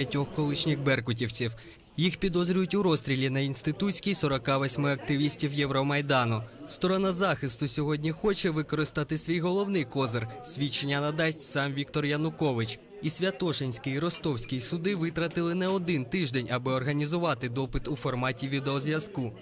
п'ятьох колишніх беркутівців. Їх підозрюють у розстрілі на інститутській 48 активістів Євромайдану. Сторона захисту сьогодні хоче використати свій головний козир. Свідчення надасть сам Віктор Янукович. І Святошинський і Ростовський суди витратили не один тиждень, аби організувати допит у форматі відеозв'язку.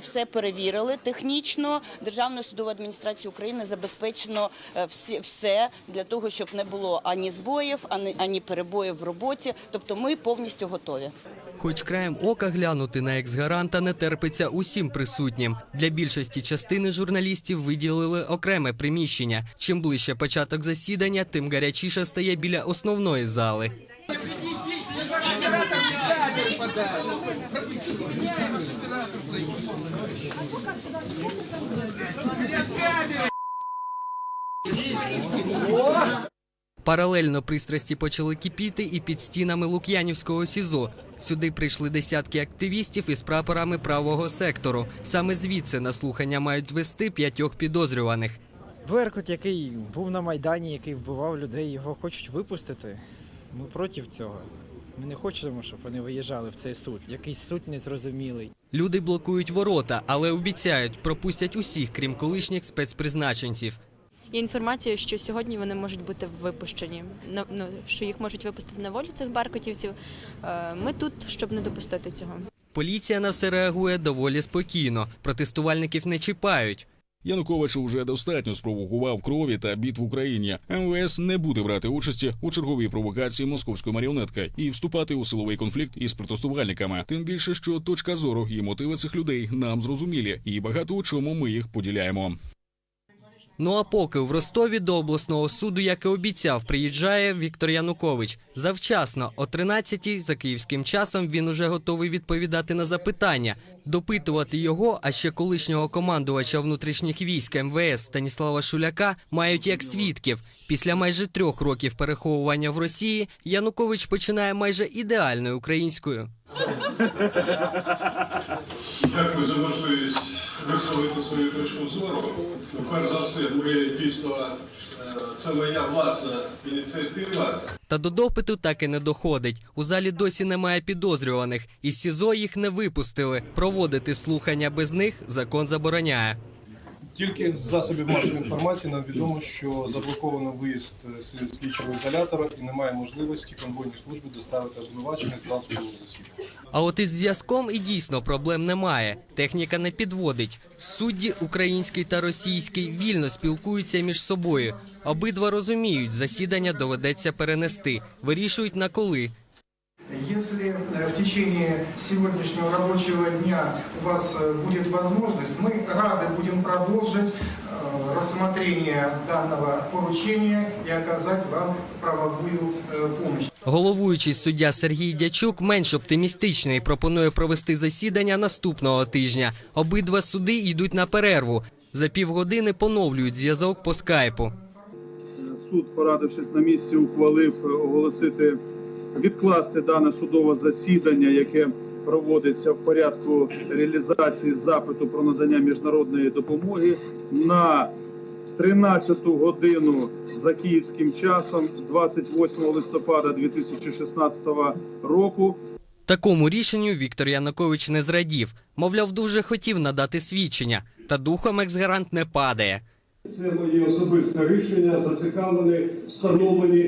Все перевірили технічно. Державною судовою адміністрацією України забезпечено е, все для того, щоб не було ані збоїв, ані, ані перебоїв в роботі. Тобто ми повністю готові. Хоч краєм ока глянути на екс-гаранта не терпиться усім присутнім. Для більшості частини журналістів виділили окреме приміщення. Чим ближче початок засідання, тим гарячіше стає біля основної зали. Паралельно пристрасті почали кипіти і під стінами Лук'янівського СІЗО. Сюди прийшли десятки активістів із прапорами правого сектору. Саме звідси на слухання мають вести п'ятьох підозрюваних. Беркут, який був на Майдані, який вбивав людей, його хочуть випустити. Ми проти цього. Ми не хочемо, щоб вони виїжджали в цей суд. Якийсь суд незрозумілий. Люди блокують ворота, але обіцяють, пропустять усіх, крім колишніх спецпризначенців. Є інформація, що сьогодні вони можуть бути випущені. Ну, що їх можуть випустити на волю цих баркотівців. Е, Ми тут, щоб не допустити цього. Поліція на все реагує доволі спокійно. Протестувальників не чіпають. Янукович уже достатньо спровокував крові та бід в Україні. МВС не буде брати участі у черговій провокації московської маріонетки і вступати у силовий конфлікт із протестувальниками. Тим більше, що точка зору і мотиви цих людей нам зрозумілі, і багато у чому ми їх поділяємо. Ну а поки в Ростові до обласного суду, як і обіцяв, приїжджає Віктор Янукович. Завчасно, о 13-й, за київським часом, він уже готовий відповідати на запитання. Допитувати його, а ще колишнього командувача внутрішніх військ МВС Станіслава Шуляка мають як свідків. Після майже трьох років переховування в Росії Янукович починає майже ідеальною українською. Дякую за можливість висловити свою точку зору. Перш за все, ми дійсно е, це моя власна ініціатива. Та до допиту так і не доходить. У залі досі немає підозрюваних. Із СІЗО їх не випустили. Проводити слухання без них закон забороняє. Тільки з засобів масової інформації нам відомо, що заблоковано виїзд е, слідчого ізолятора і немає можливості конвойній службі доставити обвинувачення в транспортному засіданні. А от із зв'язком і дійсно проблем немає. Техніка не підводить. Судді український та російський вільно спілкуються між собою. Обидва розуміють, засідання доведеться перенести. Вирішують на коли Если э, в течение сегодняшнего рабочего дня у вас э, будет возможность, мы рады будем продолжить э, рассмотрение данного поручения и оказать вам правовую э, помощь. Головуючий суддя Сергій Дячук менш оптимістичний. Пропонує провести засідання наступного тижня. Обидва суди йдуть на перерву. За півгодини поновлюють зв'язок по скайпу. суд, порадившись на місці, ухвалив е, оголосити відкласти дане судове засідання, яке проводиться в порядку реалізації запиту про надання міжнародної допомоги на 13 годину за київським часом, 28 листопада 2016 року. Такому рішенню Віктор Янукович не зрадів. Мовляв, дуже хотів надати свідчення, та духом екс-гарант не падає. Це моє особисте рішення, зацікавлене, встановлені